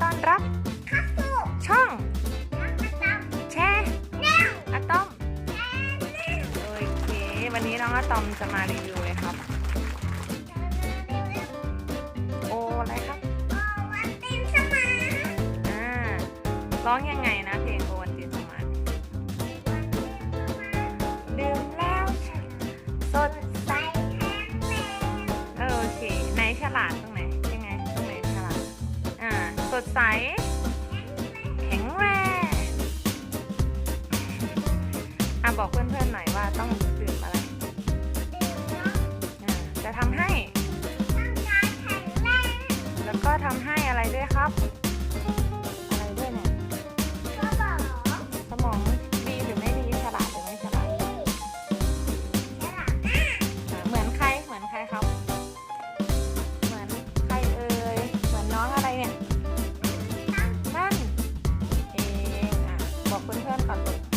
ดีต้อนรับคัสสุช่องน้ำมันดแชร์ำแนวอะตอมแนวโอเค วันนี้น้องอะตอมจะมารีวิวเลยครับ โออะไรครับโอ้วันตินสมาอ่าร้องยังไงนะเพลงโอวันตินสมานดื่มแล้วสดใส่แห้งแรงเออโอเคไหนฉลาดตรงไหน ดใส แข็งแรงอะบอกเพื่อนๆหน่อยว่าต้องดื่มอะไรอ่าจะทำให้ร่างกายแข็งแรงแล้วก็ทำให้อะไรด้วยครับ 안 넣을게.